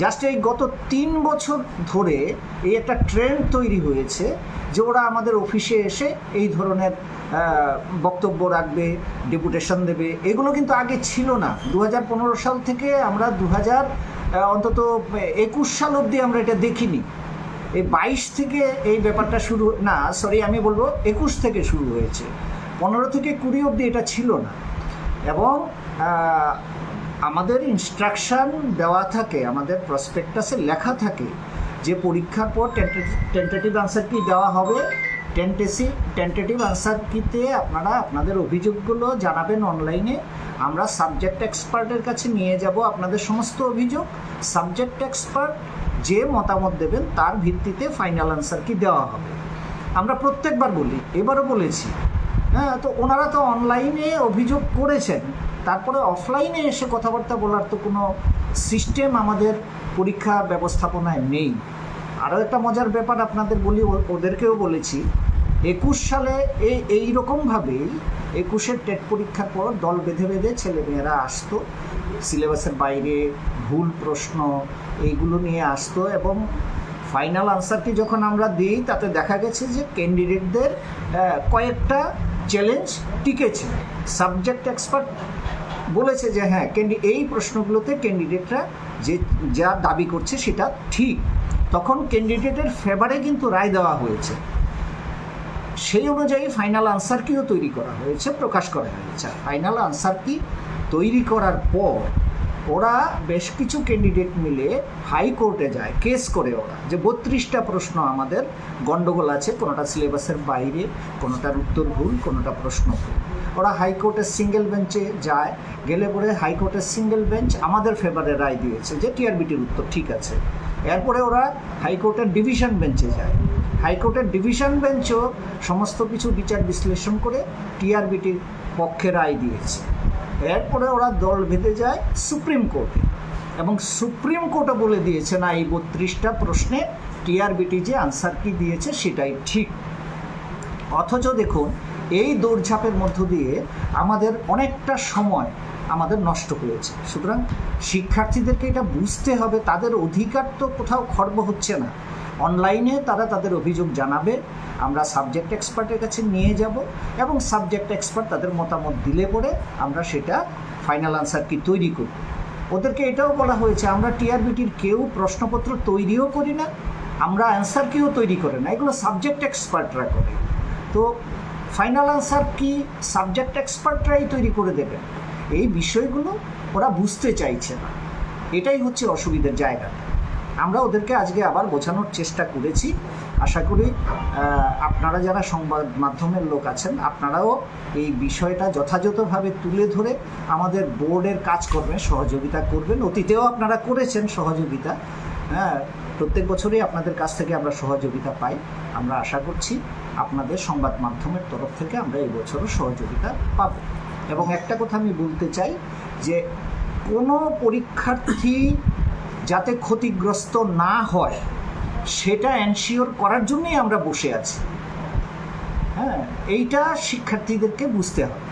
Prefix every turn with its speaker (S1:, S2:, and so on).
S1: Just এই গত তিন বছর ধরে এই একটা ট্রেন্ড তৈরি হয়েছে যে ওরা আমাদের অফিসে এসে এই ধরনের বক্তব্য রাখবে ডেপুটেশন দেবে। এগুলো কিন্তু আগে ছিল না। দু হাজার পনেরো সাল থেকে আমরা দু হাজার অন্তত একুশ সাল অবধি আমরা এটা দেখিনি। এই বাইশ থেকে এই ব্যাপারটা শুরু, না সরি আমি বলব একুশ থেকে শুরু হয়েছে। পনেরো থেকে কুড়ি অবধি এটা ছিল না। এবং আমাদের ইনস্ট্রাকশন দেওয়া থাকে, আমাদের প্রসপেক্টাসে লেখা থাকে যে পরীক্ষার পর টেন্টেটিভ আনসার কি দেওয়া হবে। টেন্টেসি টেন্টেটিভ আনসার কিতে আপনারা আপনাদের অভিযোগগুলো জানাবেন অনলাইনে আমরা সাবজেক্ট এক্সপার্টের কাছে নিয়ে যাব আপনাদের সমস্ত অভিযোগ। সাবজেক্ট এক্সপার্ট যে মতামত দেবেন তার ভিত্তিতে ফাইনাল আনসার কি দেওয়া হবে। আমরা প্রত্যেকবার বলি, এবারও বলেছি হ্যাঁ তো ওনারা তো অনলাইনে অভিযোগ করেছেন। তারপরে অফলাইনে এসে কথাবার্তা বলার তো কোনো সিস্টেম আমাদের পরীক্ষা ব্যবস্থাপনায় নেই। আরও একটা মজার ব্যাপার আপনাদের বলি ওদেরকেও বলেছি, একুশ সালে এই এইরকমভাবেই একুশের টেট পরীক্ষার পর দল বেঁধে বেঁধে ছেলেমেয়েরা আসতো, সিলেবাসের বাইরে ভুল প্রশ্ন এইগুলো নিয়ে আসতো এবং ফাইনাল আনসারটি যখন আমরা দিই, তাতে দেখা গেছে যে ক্যান্ডিডেটদের কয়েকটা চ্যালেঞ্জ টিকেছে। সাবজেক্ট এক্সপার্ট বলেছে যে হ্যাঁ ক্যান্ডি এই প্রশ্নগুলোতে ক্যান্ডিডেটরা যে, যা দাবি করছে সেটা ঠিক। তখন ক্যান্ডিডেটের ফেভারে কিন্তু রায় দেওয়া হয়েছে। সেই অনুযায়ী ফাইনাল আনসার কিও তৈরি করা হয়েছে, প্রকাশ করা হয়েছে। ফাইনাল আনসার কি তৈরি করার পর ওরা বেশ কিছু ক্যান্ডিডেট মিলে হাইকোর্টে যায় কেস করে ওরা। যে বত্রিশটা প্রশ্ন আমাদের গন্ডগোল আছে, কোনোটা সিলেবাসের বাইরে, কোনোটার উত্তর ভুল, কোনোটা প্রশ্ন ভুল। ওরা হাইকোর্টের সিঙ্গেল বেঞ্চে যায়, গেলে পরে হাইকোর্টের সিঙ্গেল বেঞ্চ আমাদের ফেভারে রায় দিয়েছে যে টিআরবিটির উত্তর ঠিক আছে। এরপরে ওরা হাইকোর্টের ডিভিশন বেঞ্চে যায়। হাইকোর্টের ডিভিশন বেঞ্চও সমস্ত কিছু বিচার বিশ্লেষণ করে টিআরবিটির পক্ষে রায় দিয়েছে। এরপরে ওরা দল বেঁধে যায় সুপ্রিম কোর্টে। এবং সুপ্রিম কোর্টও বলে দিয়েছে, না, এই বত্রিশটা প্রশ্নে টিআরবিটি যে আনসার কি দিয়েছে সেটাই ঠিক। অথচ দেখুন, এই দৌড়ঝাঁপের মধ্য দিয়ে আমাদের অনেকটা সময় আমাদের নষ্ট হয়েছে। সুতরাং শিক্ষার্থীদেরকে এটা বুঝতে হবে, তাদের অধিকার তো কোথাও খর্ব হচ্ছে না। অনলাইনে তারা তাদের অভিযোগ জানাবে। আমরা সাবজেক্ট এক্সপার্টের কাছে নিয়ে যাব এবং সাবজেক্ট এক্সপার্ট তাদের মতামত দিলে পরে আমরা সেটা ফাইনাল আনসার কি তৈরি করব। ওদেরকে এটাও বলা হয়েছে, আমরা টিআরবিটির কেউ প্রশ্নপত্র তৈরিও করি না, আমরা অ্যান্সার কেউ তৈরি করে না, এগুলো সাবজেক্ট এক্সপার্টরা করে। তো ফাইনাল আনসার কি সাবজেক্ট এক্সপার্টরাই তৈরি করে দেবেন এই বিষয়গুলো ওরা বুঝতে চাইছে না। এটাই হচ্ছে অসুবিধার জায়গা আমরা ওদেরকে আজকে আবার বোঝানোর চেষ্টা করেছি। আশা করি আপনারা যারা সংবাদ মাধ্যমের লোক আছেন, আপনারাও এই বিষয়টা যথাযথভাবে তুলে ধরে আমাদের বোর্ডের কাজকর্মে সহযোগিতা করবেন। অতীতেও আপনারা করেছেন সহযোগিতা। হ্যাঁ প্রত্যেক বছরই আপনাদের কাছ থেকে আমরা সহযোগিতা পাই। আমরা আশা করছি আপনাদের সংবাদ মাধ্যমের তরফ থেকে আমরা এই বছরও সহযোগিতা পাব। এবং একটা কথা আমি বলতে চাই যে, কোনো পরীক্ষার্থী যাতে ক্ষতিগ্রস্ত না হয়, সেটা এনশিওর করার জন্যই আমরা বসে আছি। হ্যাঁ এইটা শিক্ষার্থীদেরকে বুঝতে হবে।